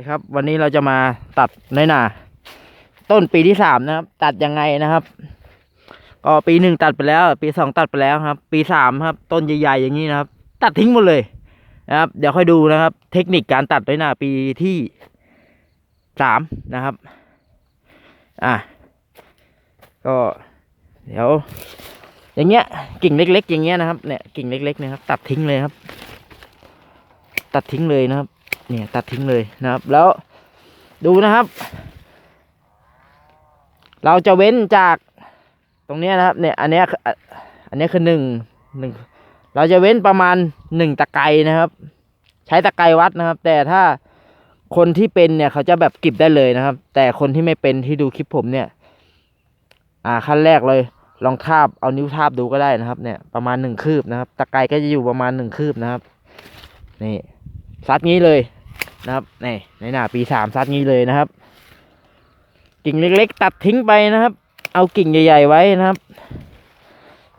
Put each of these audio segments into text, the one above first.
ดีครับ วันนี้เราจะมาตัดน้อยหนาต้นปีที่สามนะครับ ตัดยังไงนะครับ ก็ปีหนึ่งตัดไปแล้ว ปีสองตัดไปแล้วครับ ปีสามครับ ต้นใหญ่ๆอย่างนี้นะครับ ตัดทิ้งหมดเลยนะครับ เดี๋ยวค่อยดูนะครับ เทคนิคการตัดน้อยหนาปีที่สามนะครับ อะก็เดี๋ยว อย่างเงี้ยกิ่งเล็ก ๆ อย่างเงี้ยนะครับเนี่ยกิ่งเล็กๆนะครับ ตัดทิ้งเลยครับ ตัดทิ้งเลยนะครับ เนี่ยตัดทิ้งเลยนะครับ แล้วดูนะครับ เราจะเว้นจากตรงนี้นะครับ เนี่ยอันนี้อันนี้คือหนึ่งหนึ่งเราจะเว้นประมาณหนึ่งตะไคร้นะครับ ใช้ตะไคร้วัดนะครับ แต่ถ้าคนที่เป็นเนี่ยเขาจะแบบกิบได้เลยนะครับ แต่คนที่ไม่เป็นที่ดูคลิปผมเนี่ย อ่าขั้นแรกเลย ลองทาบเอานิ้วทาบดูก็ได้นะครับ เนี่ยประมาณหนึ่งคืบนะครับ ตะไคร้ก็จะอยู่ประมาณหนึ่งคืบนะครับ นี่ซัดงี้เลย นะครับนี่ในหน้าปีสามซัดงี้เลยนะครับ กิ่งเล็กๆ ตัดทิ้งไปนะครับ เอากิ่งใหญ่ ๆ ไว้นะครับ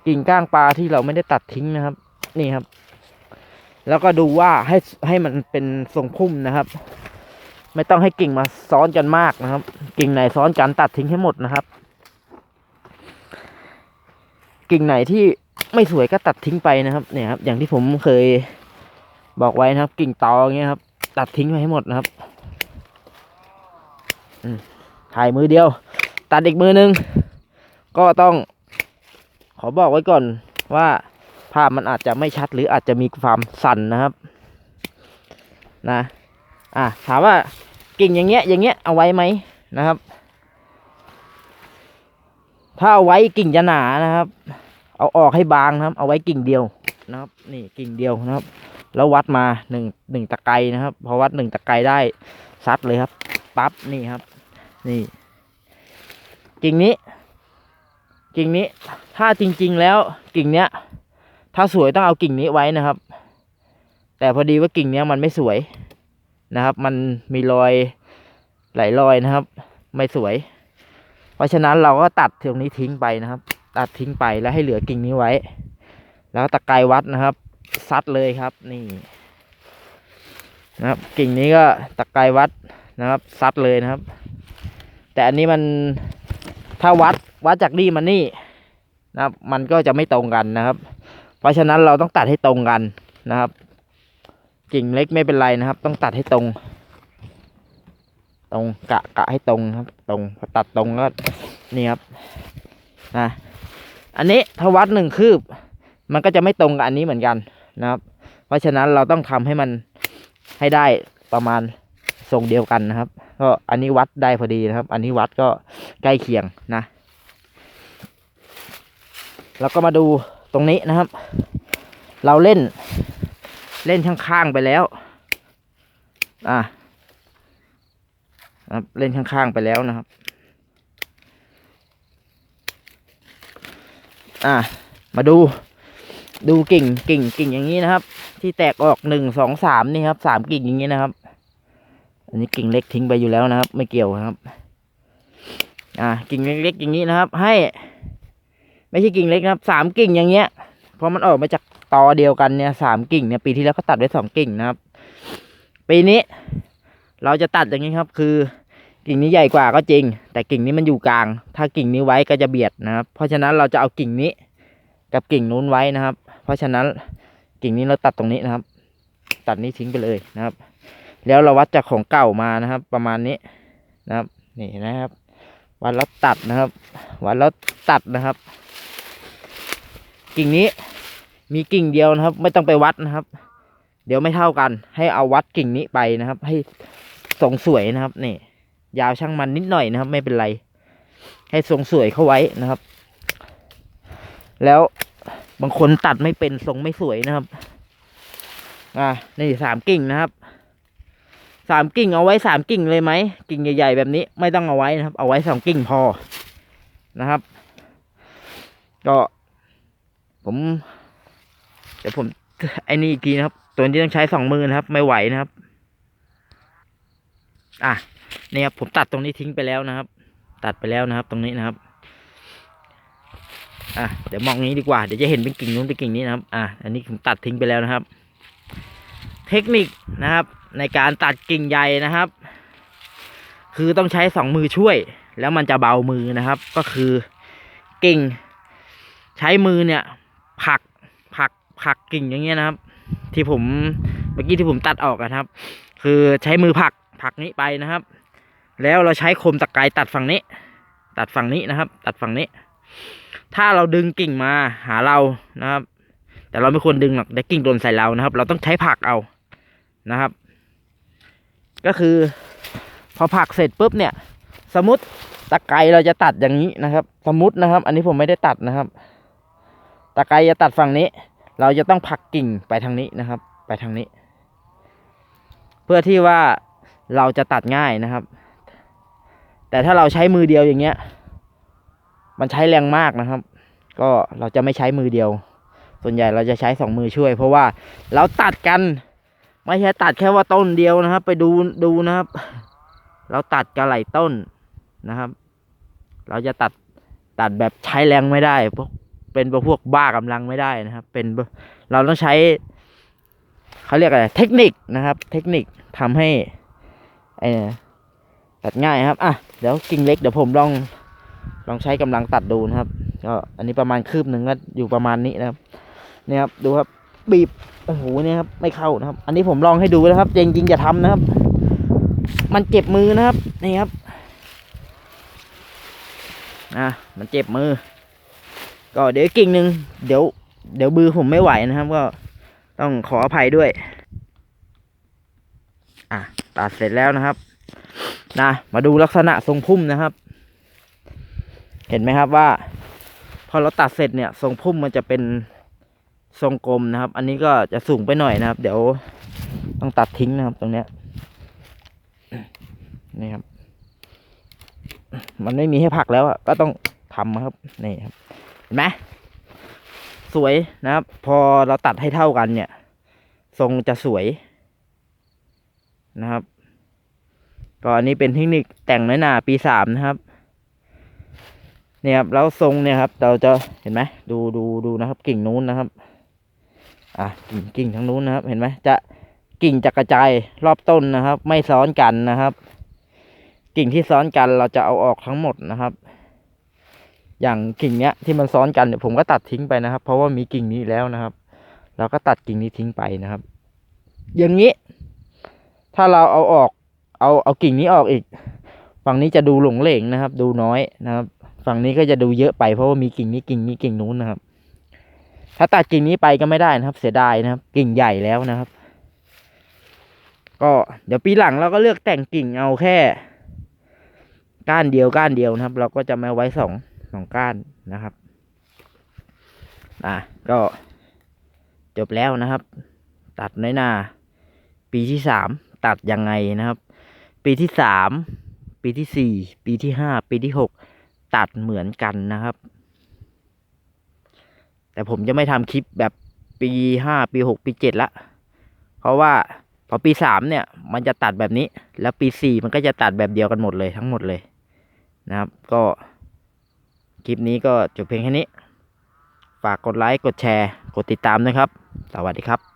กิ่งก้างปลาที่เราไม่ได้ตัดทิ้งนะครับ นี่ครับ แล้วก็ดูว่าให้ให้มันเป็นทรงพุ่มนะครับ ไม่ต้องให้กิ่งมาซ้อนกันมากนะครับ กิ่งไหนซ้อนกันตัดทิ้งให้หมดนะครับ กิ่งไหนที่ไม่สวยก็ตัดทิ้งไปนะครับ เนี่ยครับ อย่างที่ผมเคยบอกไว้นะครับ กิ่งตองเงี้ยครับ ตัดทิ้งไปให้หมดนะครับถ่ายมือเดียว ตัดอีกมือหนึง ก็ต้อง ขอบอกไว้ก่อนว่าภาพมันอาจจะไม่ชัดหรืออาจจะมีความสั่นนะครับนะอะถามว่ากิ่งอย่างเงี้ยอย่างเงี้ยเอาไว้ไหมนะครับ ถ้าเอาไว้กิ่งจะหนานะครับ เอาออกให้บางนะครับ เอาไว้กิ่งเดียวนะครับ นี่กิ่งเดียวนะครับ แล้ววัดมาหนึ่งหนึ่งตะไคร้นะครับ พอวัดหนึ่งตะไคร้ได้ซัดเลยครับปั๊บนี่ครับ นี่กิ่งนี้ กิ่งนี้ ถ้าจริง ๆ แล้วกิ่งเนี้ย ถ้าสวยต้องเอากิ่งนี้ไว้นะครับ แต่พอดีว่ากิ่งเนี้ยมันไม่สวยนะครับ มันมีรอยหลายรอยนะครับ ไม่สวย เพราะฉะนั้นเราก็ตัดตรงนี้ทิ้งไปนะครับ ตัดทิ้งไปแล้วให้เหลือกิ่งนี้ไว้ แล้วตะไคร้วัดนะครับ ซัดเลยครับนี่นะครับกิ่งนี้ก็ตะไคร้วัดนะครับ ซัดเลยนะครับ แต่อันนี้มันถ้าวัดวัดจากนี่มานี่นะครับ มันก็จะไม่ตรงกันนะครับ เพราะฉะนั้นเราต้องตัดให้ตรงกันนะครับ กิ่งเล็กไม่เป็นไรนะครับ ต้องตัดให้ตรง ตรงกะกะให้ตรงครับ ตรงพอตัดตรงก็นี่ครับนะอันนี้ถ้าวัดหนึ่งคืบ มันก็จะไม่ตรงกับอันนี้เหมือนกัน นะครับ เพราะฉะนั้นเราต้องทำให้มันให้ได้ประมาณทรงเดียวกันนะครับ ก็อันนี้วัดได้พอดีนะครับ อันนี้วัดก็ใกล้เคียงนะ แล้วก็มาดูตรงนี้นะครับ เราเล่นเล่นข้างๆไปแล้ว อะครับเล่นข้างๆไปแล้วนะครับ อะมาดู ดูกิ่งกิ่งกิ่งอย่างนี้นะครับ ที่แตกออกหนึ่งสองสามนี่ครับสามกิ่งอย่างนี้นะครับ อันนี้กิ่งเล็กทิ้งไปอยู่แล้วนะครับ ไม่เกี่ยวนะครับ อ่า กิ่งเล็กๆอย่างนี้นะครับ ให้ ไม่ใช่กิ่งเล็กนะครับสามกิ่งอย่างเงี้ยเพราะมันออกมาจากตอเดียวกันเนี่ยสามกิ่งเนี่ยปีที่แล้วเขาตัดไว้สองกิ่งนะครับ ปีนี้ เราจะตัดอย่างนี้ครับ คือ กิ่งนี้ใหญ่กว่าก็จริง แต่กิ่งนี้มันอยู่กลาง ถ้ากิ่งนี้ไว้ก็จะเบียดนะครับ เพราะฉะนั้นเราจะเอากิ่งนี้กับกิ่งนู้นไว้นะครับ เพราะฉะนั้นกิ่งนี้เราตัดตรงนี้นะครับ ตัดนี้ทิ้งไปเลยนะครับ แล้วเราวัดจากของเก่ามานะครับ ประมาณนี้นะครับ นี่นะครับ วัดแล้วตัดนะครับ วัดแล้วตัดนะครับ กิ่งนี้มีกิ่งเดียวนะครับ ไม่ต้องไปวัดนะครับ เดี๋ยวไม่เท่ากัน ให้เอาวัดกิ่งนี้ไปนะครับ ให้ทรงสวยนะครับนี่ยาวช่างมันนิดหน่อยนะครับ ไม่เป็นไร ให้ทรงสวยเข้าไว้นะครับ แล้ว บางคนตัดไม่เป็นทรงไม่สวยนะครับ อ่านี่สามกิ่งนะครับ สามกิ่งเอาไว้สามกิ่งเลยไหม กิ่งใหญ่ๆแบบนี้ไม่ต้องเอาไว้นะครับ เอาไว้สองกิ่งพอนะครับ ก็ผมเดี๋ยวผมไอ้นี่อีกทีนะครับ ตัวนี้ต้องใช้สองมือนะครับ ไม่ไหวนะครับ อะนี่ครับผมตัดตรงนี้ทิ้งไปแล้วนะครับ ตัดไปแล้วนะครับ ตรงนี้นะครับ อะเดี๋ยวมองนี้ดีกว่าเดี๋ยวจะเห็นเป็นกิ่งนู้นเป็นกิ่งนี้นะครับอะอันนี้ผมตัดทิ้งไปแล้วนะครับ เทคนิคนะครับ ในการตัดกิ่งใหญ่นะครับ คือต้องใช้สองมือช่วย แล้วมันจะเบามือนะครับ ก็คือกิ่ง ใช้มือเนี่ยผลักผลักผลักกิ่งอย่างเงี้ยนะครับ ที่ผมเมื่อกี้ที่ผมตัดออกอะนะครับ คือใช้มือผลักผลักนี้ไปนะครับ แล้วเราใช้คมตะไคร้ตัดฝั่งนี้ ตัดฝั่งนี้นะครับ ตัดฝั่งนี้ ถ้าเราดึงกิ่งมาหาเรานะครับ แต่เราไม่ควรดึงหรอกเดี๋ยวกิ่งโดนใส่เรานะครับ เราต้องใช้ผักเอานะครับ ก็คือ พอผักเสร็จปุ๊บเนี่ย สมมติตะไคร้เราจะตัดอย่างนี้นะครับ สมมตินะครับ อันนี้ผมไม่ได้ตัดนะครับ ตะไคร้จะตัดฝั่งนี้ เราจะต้องผักกิ่งไปทางนี้นะครับ ไปทางนี้ เพื่อที่ว่าเราจะตัดง่ายนะครับ แต่ถ้าเราใช้มือเดียวอย่างเงี้ย มันใช้แรงมากนะครับ ก็เราจะไม่ใช้มือเดียว ส่วนใหญ่เราจะใช้สองมือช่วย เพราะว่าเราตัดกัน ไม่ใช่ตัดแค่ว่าต้นเดียวนะครับ ไปดูดูนะครับ เราตัดกระไหลต้นนะครับ เราจะตัดตัดแบบใช้แรงไม่ได้พวกเป็นพวกบ้ากำลังไม่ได้นะครับ เป็นเราต้องใช้เขาเรียกอะไร เทคนิคนะครับ เทคนิคทำให้เออตัดง่ายครับ อะ เดี๋ยวกิ่งเล็กเดี๋ยวผมลอง องใช้กำลังตัดดูนะครับก็อันนี้ประมาณคืบหนึ่งก็อยู่ประมาณนี้นะครับเนี่ยครับดูครับบีบโอ้โหเนี่ยครับไม่เข้านะครับ อันนี้ผมลองให้ดูนะครับจริงๆอย่าทำนะครับ มันเจ็บมือนะครับนี่ครับอะมันเจ็บมือ ก็เดี๋ยวกิ่งหนึ่งเดี๋ยว เดี๋ยวมือผมไม่ไหวนะครับ ก็ต้องขออภัยด้วย อะตัดเสร็จแล้วนะครับนะมาดูลักษณะทรงพุ่มนะครับ เห็นไหมครับว่า พอเราตัดเสร็จเนี่ย ทรงพุ่มมันจะเป็นทรงกลมนะครับ อันนี้ก็จะสูงไปหน่อยนะครับ เดี๋ยวต้องตัดทิ้งนะครับ ตรงเนี้ยนี่ครับ มันไม่มีให้ผักแล้วอะก็ต้องทำครับนี่ครับ เห็นไหมสวยนะครับ พอเราตัดให้เท่ากันเนี่ย ทรงจะสวยนะครับก็อันนี้เป็นเทคนิคแต่งน้อยหนาปีสามนะครับ เนี่ยครับแล้วทรงเนี่ยครับ เราจะเห็นไหมดูดูดูนะครับ กิ่งนู้นนะครับ อะกิ่งกิ่งทางนู้นนะครับ เห็นไหมจะกิ่งจะกระจายรอบต้นนะครับ ไม่ซ้อนกันนะครับ กิ่งที่ซ้อนกันเราจะเอาออกทั้งหมดนะครับ อย่างกิ่งเนี้ยที่มันซ้อนกันเนี่ยผมก็ตัดทิ้งไปนะครับ เพราะว่ามีกิ่งนี้แล้วนะครับเราก็ตัดกิ่งนี้ทิ้งไปนะครับ อย่างนี้ ถ้าเราเอาออก เอาเอากิ่งนี้ออกอีก ฝั่งนี้จะดูหลงเหลงนะครับ ดูน้อยนะครับ ฝั่งนี้ก็จะดูเยอะไปเพราะว่ามีกิ่งนี้กิ่งนี้กิ่งนู้นนะครับ ถ้าตัดกิ่งนี้ไปก็ไม่ได้นะครับ เสียดายนะครับ กิ่งใหญ่แล้วนะครับ ก็เดี๋ยวปีหลังเราก็เลือกแต่งกิ่งเอาแค่ ก้านเดียวก้านเดียวนะครับ เราก็จะมาไว้สองสองก้านนะครับอะก็จบแล้วนะครับ ตัดน้อยนา ปีที่สามตัดยังไงนะครับ ปีที่สามปีที่สี่ปีที่ห้าปีที่หก ตัดเหมือนกันนะครับ แต่ผมจะไม่ทำคลิปแบบปีห้าปีหกปีเจ็ดละ เพราะว่าพอปีสามเนี่ย มันจะตัดแบบนี้ แล้วปีสี่มันก็จะตัดแบบเดียวกันหมดเลยทั้งหมดเลยนะครับ ก็คลิปนี้ก็จบเพียงแค่นี้ ฝากกดไลค์ กดแชร์ กดติดตามนะครับ สวัสดีครับ